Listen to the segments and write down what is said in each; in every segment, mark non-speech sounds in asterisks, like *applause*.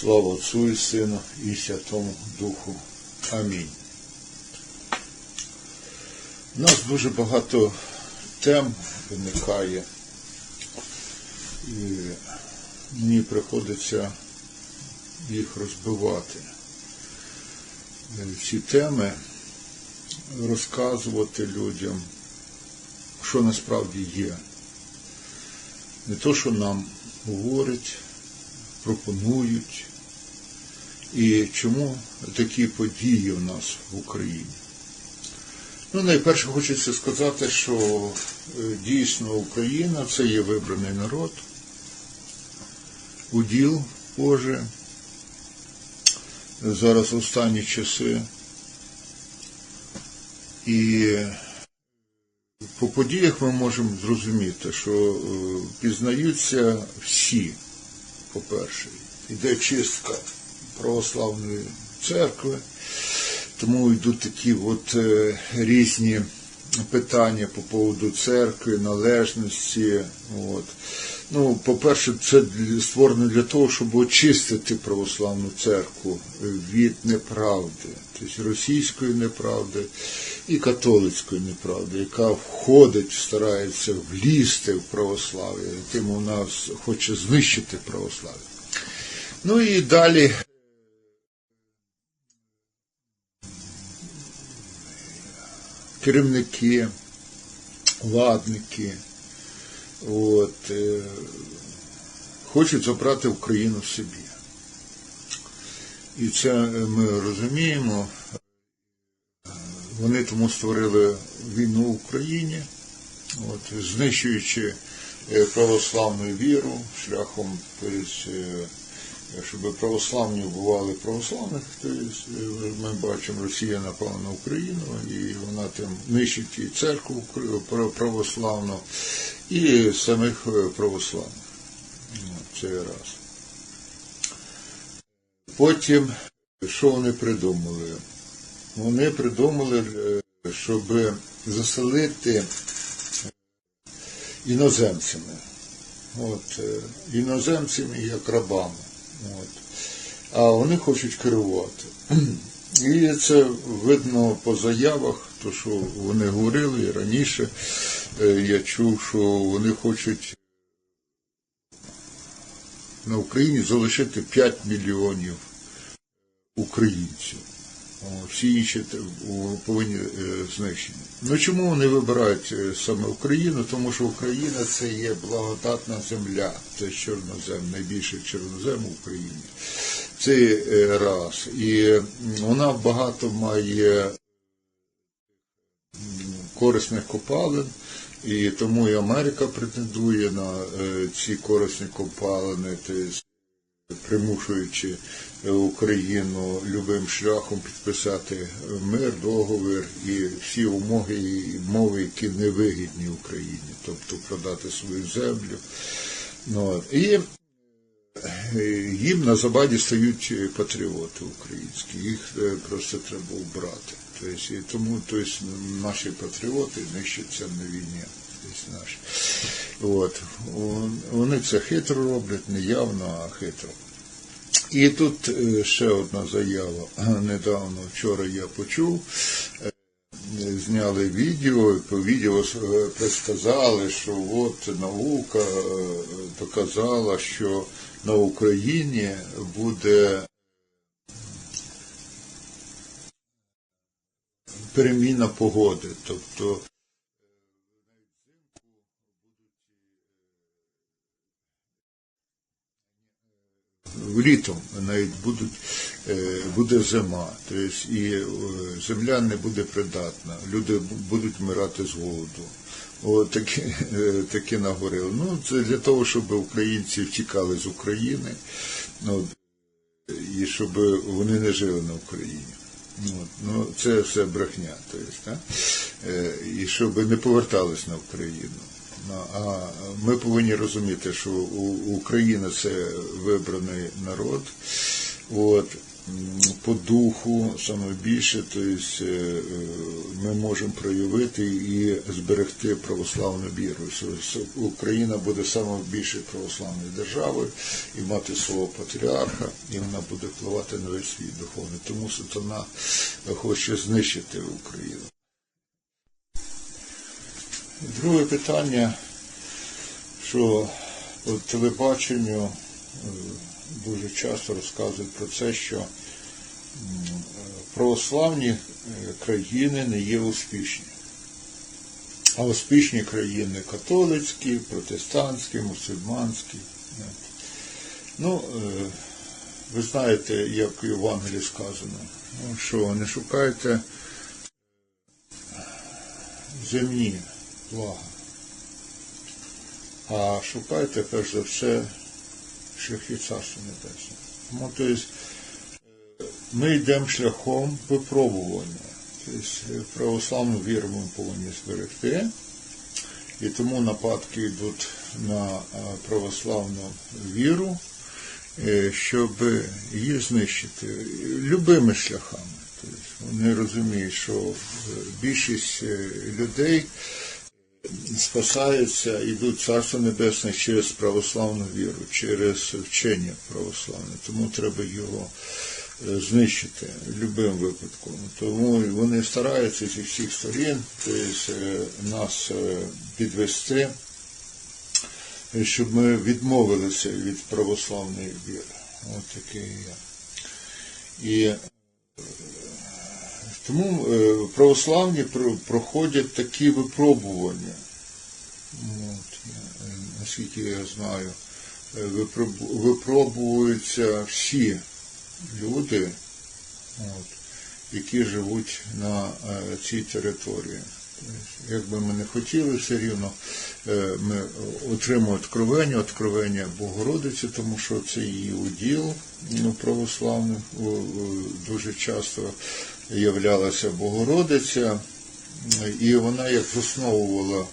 Слава Отцу і Сину і Святому Духу. Амінь. У нас дуже багато тем виникає, і мені приходиться їх розбивати. Ці теми розказувати людям, що насправді є. Не то, що нам говорять, пропонують, і чому такі події у нас в Україні. Ну, найперше хочеться сказати, що е, дійсно Україна це є вибраний народ, уділ Божий. Зараз останні часи. І по подіях ми можемо зрозуміти, що е, пізнаються всі, по-перше, йде чистка православної церкви, тому йдуть такі от е, різні питання по поводу церкви, належності. От. Ну, по-перше, це створено для того, щоб очистити православну церкву від неправди, тобто російської неправди і католицької неправди, яка входить, старається влізти в православ'я, тим нас хоче знищити православ'я. Ну і далі. Керівники, владники, от, е, хочуть забрати Україну собі. І це ми розуміємо. Вони тому створили війну в Україні, от, знищуючи е, православну віру шляхом, тобто, щоб православні вбивали православних, тобто, е, ми бачимо, Росія напала на Україну, і вона там нищить і церкву православну, і самих православних. Це раз. Потім, що вони придумали? Вони придумали, щоб заселити іноземцями. От, іноземцями як рабами. От. А вони хочуть керувати. І це видно по заявах, то що вони говорили і раніше. Я чув, що вони хочуть на Україні залишити 5 мільйонів українців. Всі інші повинні знищені. Ну чому вони вибирають саме Україну? Тому що Україна це є благодатна земля, це чорнозем, найбільший чорнозем в Україні. Це раз. І вона багато має корисних копалин. І тому і Америка претендує на ці корисні копалини, примушуючи Україну любим шляхом підписати мир, договір і всі умови і мови, які не вигідні Україні, тобто продати свою землю. Ну, І їм на Западі стають патріоти українські, їх просто треба убрати. Тобто, і тому тобто, наші патріоти нищаться на війні. Наші. От. Вони це хитро роблять, не явно, а хитро. І тут ще одна заява. *clears throat* Недавно вчора я почув, зняли відео, по відео предсказали, що от наука доказала, що на Україні буде переміна погоди. Тобто літом навіть будуть, буде зима, тобто і земля не буде придатна, люди будуть вмирати з голоду. О, такі, такі наговорили. Ну, це для того, щоб українці втікали з України, ну, і щоб вони не жили на Україні. Ну, Це все брехня. Тобто, так? І щоб не повертались на Україну. А ми повинні розуміти, що Україна це вибраний народ. От. по духу саме більше, тобто ми можемо проявити і зберегти православну віру. Україна буде саме більше православною державою і мати свого патріарха, і вона буде впливати на весь світ духовний. Тому сатана хоче знищити Україну. Друге питання, що по телебаченню е, дуже часто розказують про це, що е, православні е, країни не є успішні. А успішні країни католицькі, протестантські, мусульманські. Ну, ви знаєте, як в Євангелії сказано, ну, що не шукайте земні блага, а шукайте перш за все шляхи Царства Небесного. Тому, то есть, е, ми йдемо шляхом випробування. Тобто православну віру ми повинні зберегти, і тому нападки йдуть на е, православну віру, е, щоб її знищити любими шляхами. Тобто вони розуміють, що е, більшість е, людей спасаються, йдуть Царство Небесне через православну віру, через вчення православне. Тому треба його е, знищити любим випадком. Тому вони стараються зі всіх сторін тобто, нас е, підвести, щоб ми відмовилися від православної віри. Ось таке є. І тому е, православні проходять такі випробування. От, е, наскільки я знаю, е, випробуються всі люди, от, які живуть на цій території. Тобто, Як би ми не хотіли, все рівно ми отримуємо откровення, откровення Богородиці, тому що це її уділ ну, православних. Дуже часто являлася Богородиця, і вона як засновувала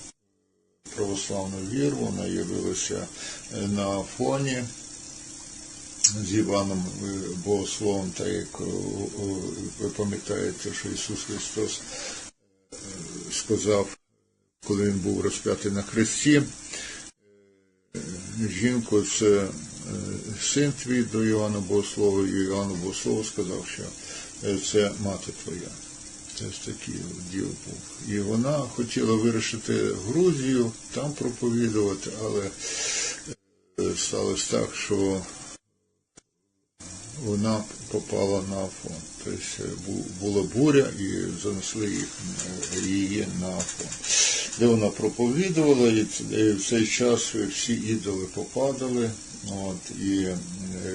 православну віру, вона явилася е, на фоні з Іваном е, Богословом, так як о, ви пам'ятаєте, що Ісус Христос е, сказав, коли він був розп'ятий на хресті, е, жінку, це е, син твій до Іоанна Богослова, і Іоанну Богослову сказав, що е, це мати твоя. Це ж такий діл був. І вона хотіла вирішити Грузію, там проповідувати, але е, сталося так, що вона попала на Афон. Тобто е, була буря і занесли їх, е, її на Афон. Де вона проповідувала, і в цей час всі ідоли попадали, от, і е,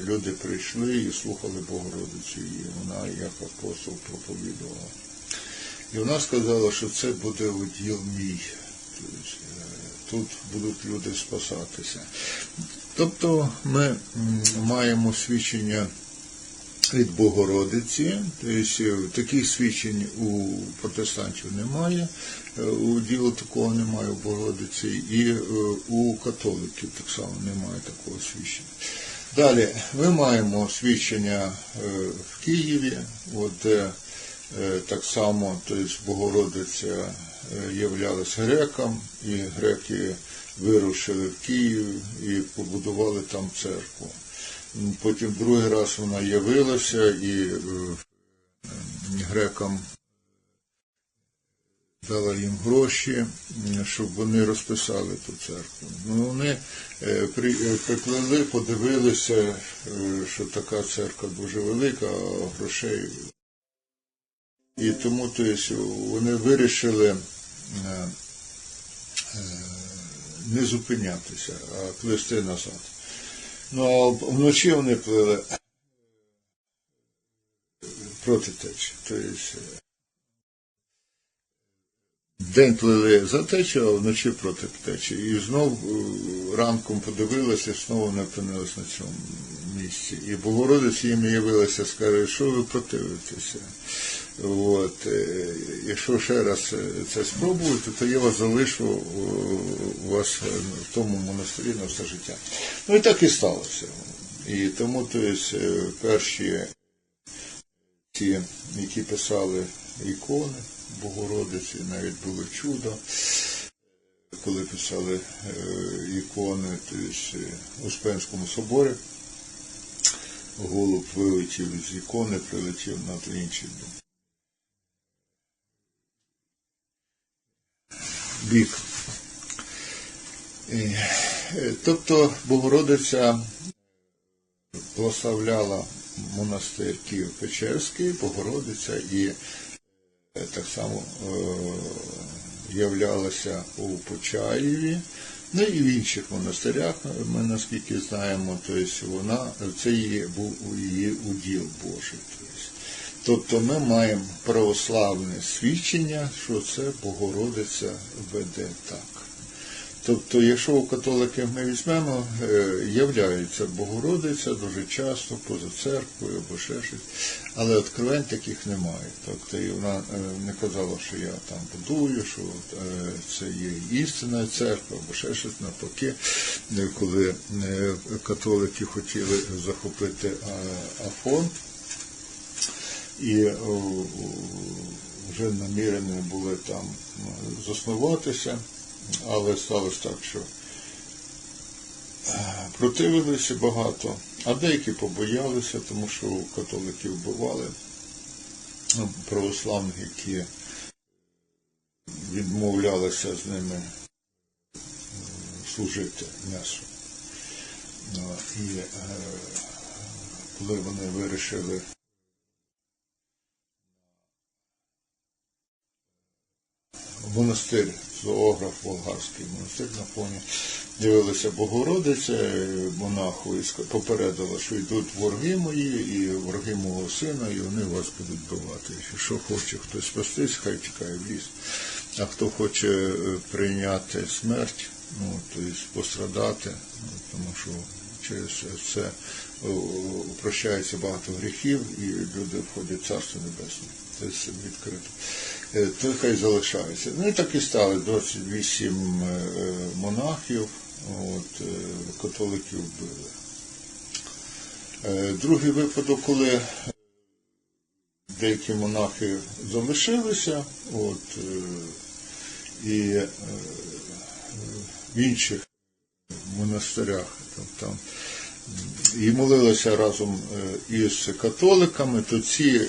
люди прийшли і слухали Богородицю, і вона як апостол проповідувала. І вона сказала, що це буде уділ мій. Тобто, е, Тут будуть люди спасатися. Тобто ми маємо свідчення від Богородиці, тобто таких свідчень у протестантів немає, е, у ділу такого немає у Богородиці, і е, у католиків так само немає такого свідчення. Далі ми маємо свідчення в Києві, де так само тобто Богородиця являлась грекам, і греки вирушили в Київ і побудували там церкву. Потім другий раз вона явилася і е, грекам дала їм гроші, щоб вони розписали ту церкву. Ну, вони е, при, е, подивилися, що така церква дуже велика, а грошей. І тому то есть, вони вирішили не зупинятися, а плисти назад. Ну, а вночі вони плили проти течії. Тобто, е, День плили за течію, а вночі проти течії. І знов е, ранком подивилися, знову не опинилися на цьому місці. І Богородиця їм явилася, скаже, що ви противитеся. От, е, якщо ще раз е, це спробуєте, то я вас залишу у вас е, в тому монастирі на все життя. Ну і так і сталося. І тому то е, перші ті, які писали ікони Богородиці, навіть було чудо, коли писали ікони тобто, у Успенському соборі. Голуб вилетів з ікони, прилетів над інший бік. Е, е, Тобто Богородиця благословляла монастир Київ-Печерський, Богородиця і е, так само е, являлася у Почаєві, ну і в інших монастирях, ми наскільки знаємо, тобто вона, це її був її уділ Божий. Тобто, тобто ми маємо православне свідчення, що це Богородиця веде так. Тобто, якщо у католиків ми візьмемо, е, являється Богородиця дуже часто поза церквою або ще щось, але откровень таких немає. Тобто і вона е, не казала, що я там будую, що е, це є істинна церква, або ще щось навпаки, коли католики хотіли захопити Афон, і вже намірені були там заснуватися, але сталося так, що е, противилися багато, а деякі побоялися, тому що католиків вбивали ну, православних, які відмовлялися з ними служити м'ясо. Ну, І е, коли вони вирішили монастир, зоограф Волгарський монастир на фоні. Дивилися Богородиця, е, монаху і попередила, що йдуть вороги мої і вороги мого сина, і вони вас будуть бивати. Що хоче хтось спастись, хай тікає в ліс. А хто хоче е, прийняти смерть, ну, тобто пострадати, ну, тому що через це о, о, прощається багато гріхів, і люди входять в Царство Небесне. Це відкрито. Е, То хай залишається. Ну і так і стали 28 е, монахів, от, е, католиків вбили. Е, Другий випадок, коли деякі монахи залишилися, от, і в інших монастирях, там, там, і молилися разом із католиками, то ці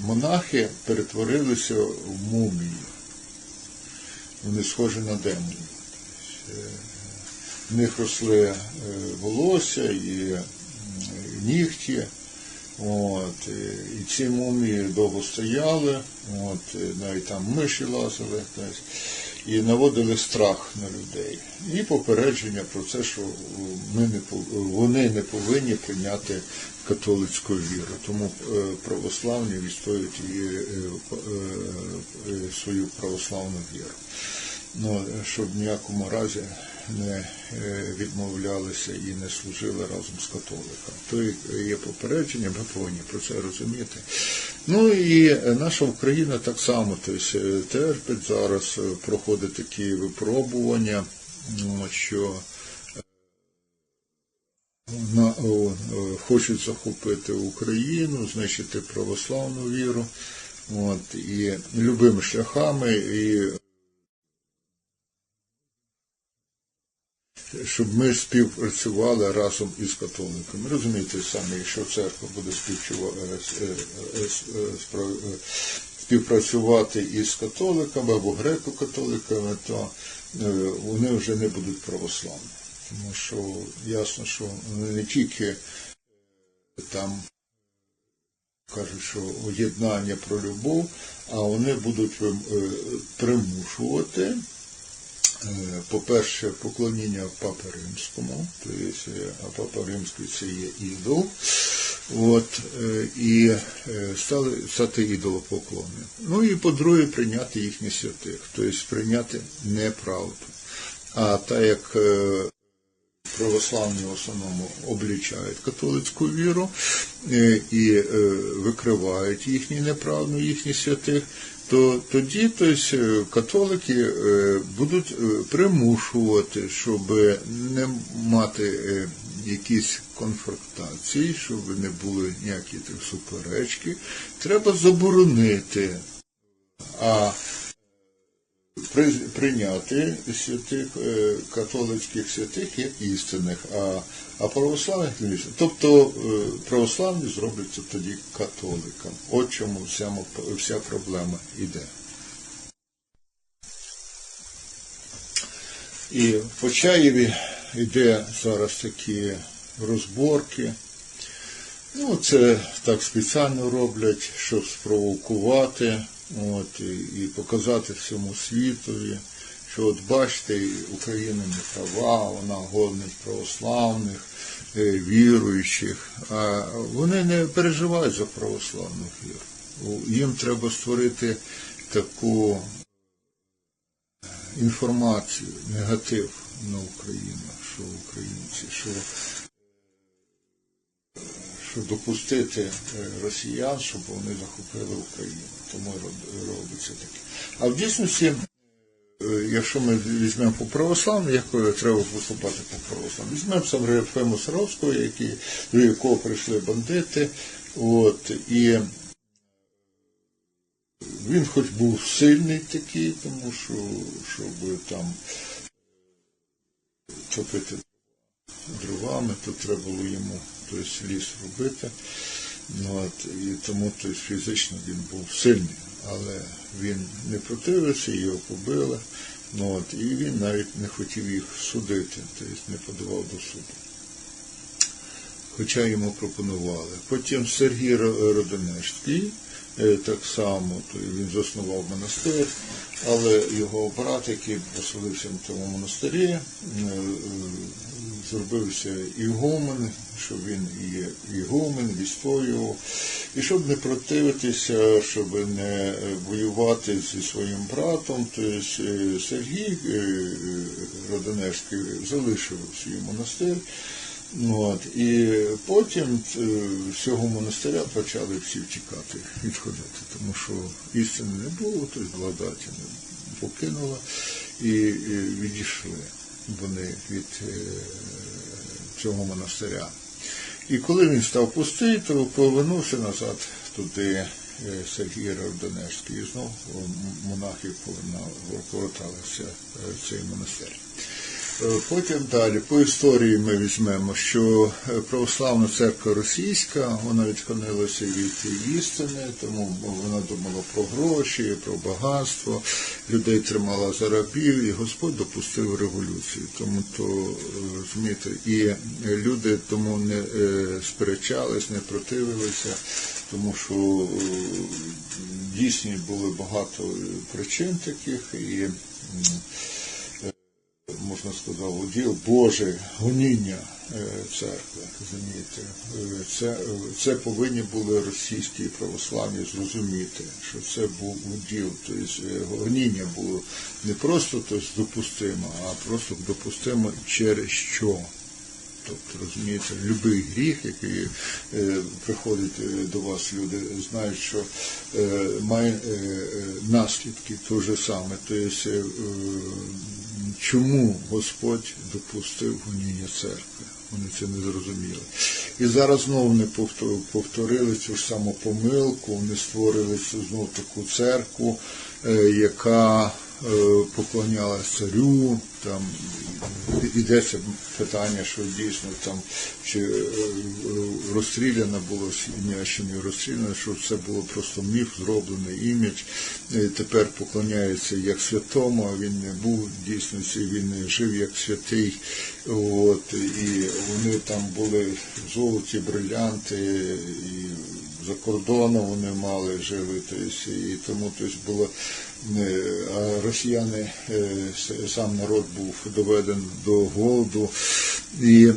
монахи перетворилися в мумії. Вони схожі на демонів. Е, В них росли е, волосся і нігті. От, е, і ці мумії довго стояли, от, навіть там миші лазили, і наводили страх на людей. І попередження про це, що ми не, вони не повинні прийняти католицьку віру. Тому е, православні відстоюють е, е, свою православну віру. Ну, щоб в ніякому разі не е, відмовлялися і не служили разом з католиками. То є попередження, ми повинні про це розуміти. Ну і наша Україна так само тобто, терпить зараз, е, проходить такі випробування, що на, о, хочуть захопити Україну, знищити православну віру, от, і любими шляхами, і щоб ми співпрацювали разом із католиками. Розумієте самі, якщо церква буде е, е, е, співпрацювати із католиками або греко-католиками, то вони вже не будуть православні. Тому що ясно, що не тільки там кажуть, що єднання про любов, а вони будуть примушувати, по-перше, поклоніння Папи Римському, е, а Папа Римський це є ідол, от, е, і е, стали стати ідолопоклонним. Ну і по-друге, прийняти їхніх святих, тобто прийняти неправду. А так як е, православні в основному облічають католицьку віру е, і е, викривають їхні неправду, їхніх святих, то тоді тобто, католики будуть примушувати, щоб не мати якісь конфронтації, щоб не було ніякі суперечки, треба заборонити. А прийняти святих е, католицьких святих як істинних, а, а православних не. Тобто е, православні зробляться тоді католикам. От чому вся, вся проблема йде. І в Почаєві йде зараз такі розборки. Ну, це так спеціально роблять, щоб спровокувати от, і, показати всьому світові, що от бачите, Україна не права, вона гонить православних, е, віруючих, а вони не переживають за православних вір. Їм треба створити таку інформацію, негатив на Україну, що українці, що що допустити е, росіян, щоб вони захопили Україну. Тому робиться таке. А в дійсності, е, якщо ми візьмемо по православному, як е, треба поступати по православному, візьмемо сам Ефрема Саровського, який, до якого прийшли бандити, от, і він хоч був сильний такий, тому що щоб там топити дровами, то треба було йому тобто, ліс робити. Ну, от, і тому тобто, фізично він був сильний, але він не противився, його побили. Ну, от, і він навіть не хотів їх судити, тобто не подавав до суду. Хоча йому пропонували. Потім Сергій Ро- Родонежський, е, так само, то він заснував монастир, але його брат, який поселився в тому монастирі, е, е, зробився ігумен, що він є ігумен, відстоював. І щоб не противитися, щоб не е, воювати зі своїм братом, то е, Сергій е, Родонежський залишив свій монастир. Ну, От, і потім з цього монастиря почали всі втікати, відходити, тому що істини не було, тобто благодаті не покинула і, відійшли вони від цього монастиря. І коли він став пустий, то повернувся назад туди е, Сергій Равдонежський, і знову монахи поверталися е, в цей монастир. Е, Потім далі по історії ми візьмемо, що е, православна церква російська, вона відклонилася від істини, тому вона думала про гроші, про багатство, людей тримала за рабів, і Господь допустив революцію. Тому то е, розумієте, і люди тому не сперечались, не противилися, тому що дійсно було багато причин таких і. Можна сказати, уділ Боже, гоніння е, церкви. розумієте. Е, Це, е, це повинні були російські православні зрозуміти, що це був уділ. Тобто гоніння було не просто тобто, допустимо, а просто допустимо через що. Тобто, розумієте, будь-який гріх, який е, приходить до вас, люди знають, що е, має е, наслідки то же саме. Тобто, е, чому Господь допустив гоніння церкви? Вони це не зрозуміли. І зараз знову вони повторили цю ж саму помилку, вони створили знову таку церкву, е, яка поклонялась царю, там йдеться питання, що дійсно там чи е, е, розстріляна було ім'я, чи не розстріляна, що це було просто міф, зроблений імідж. Е, Тепер поклоняється як святому, а він не був в дійсності, він не жив як святий. От, і вони там були золоті, брилянти, і за кордоном вони мали жили, тобто, і тому тобто, було не а росіяни, е, сам народ був доведен до голоду. І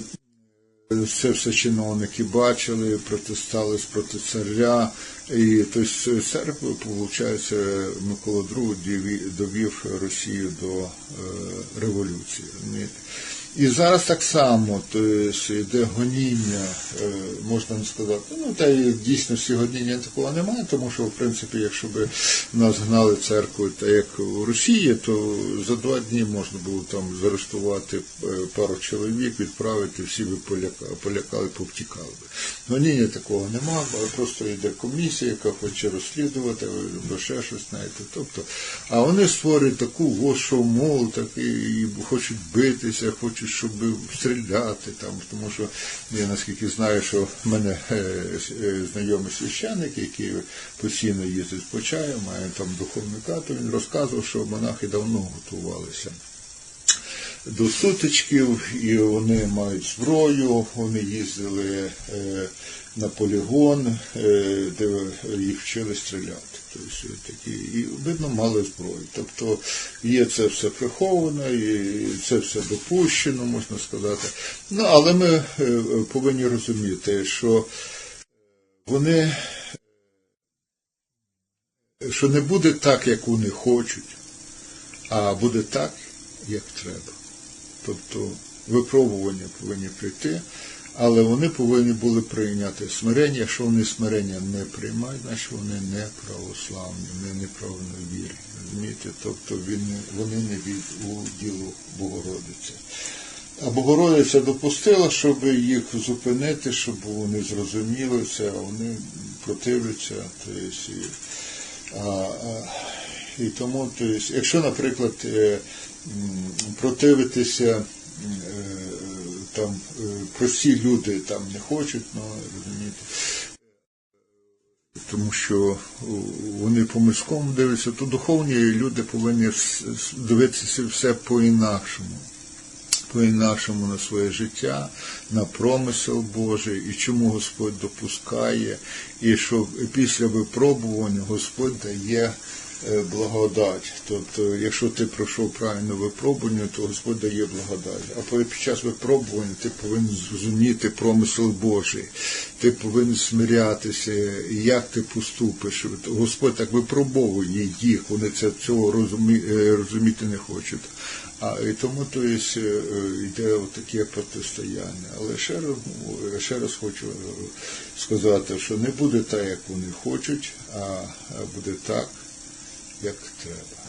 це все чиновники бачили, протестались проти царя. І тобто церква, виходить, Микола II довів- Росію до е, революції. І зараз так само тобто, йде гоніння, е, можна сказати. Ну, та й в дійсності гоніння такого немає, тому що, в принципі, якщо б нас гнали церкву, та як у Росії, то за два дні можна було там заарештувати е, пару чоловік, відправити, всі би поляка- полякали, повтікали би. Гоніння такого немає, просто йде комісія, яка хоче розслідувати, або ще щось, знаєте. Тобто, а вони створюють таку о, що мол, так і, хочуть битися, хочуть, щоб стріляти там, тому що я наскільки знаю, що в мене е, е, знайомий священник, який постійно їздить по чаю, має там духовника, то він розказував, що монахи давно готувалися до сутичків, і вони мають зброю, вони їздили е, на полігон, е, де їх вчили стріляти. Тобто такі, і видно, мали зброю. Тобто є це все приховано, і це все допущено, можна сказати. Ну, але ми е, повинні розуміти, що вони що не буде так, як вони хочуть, а буде так, як треба. Тобто випробування повинні прийти, але вони повинні були прийняти смирення. Якщо вони смирення не приймають, значить вони не православні, вони неправильно вірні. Розумієте? Тобто вони не від у ділу Богородиці. А Богородиця допустила, щоб їх зупинити, щоб вони зрозуміли це, а вони противляться. Тобто, і, а, і тому, тобто, якщо, наприклад, е, противитися е, там е, прості люди там не хочуть, ну розумієте. Тому що вони по мирському дивляться, то духовні люди повинні дивитися все по-інакшому по-інакшому на своє життя, на промисел Божий, і чому Господь допускає, і що після випробування Господь дає благодать. Тобто, якщо ти пройшов правильне випробування, то Господь дає благодать. А під час випробування ти повинен зрозуміти промисел Божий, ти повинен смирятися, як ти поступиш. Господь так випробовує їх, вони це цього розумі, е, розуміти не хочуть. А і тому то є, е, е, йде таке протистояння. Але ще раз, ще раз хочу е, сказати, що не буде так, як вони хочуть, а буде так, як треба.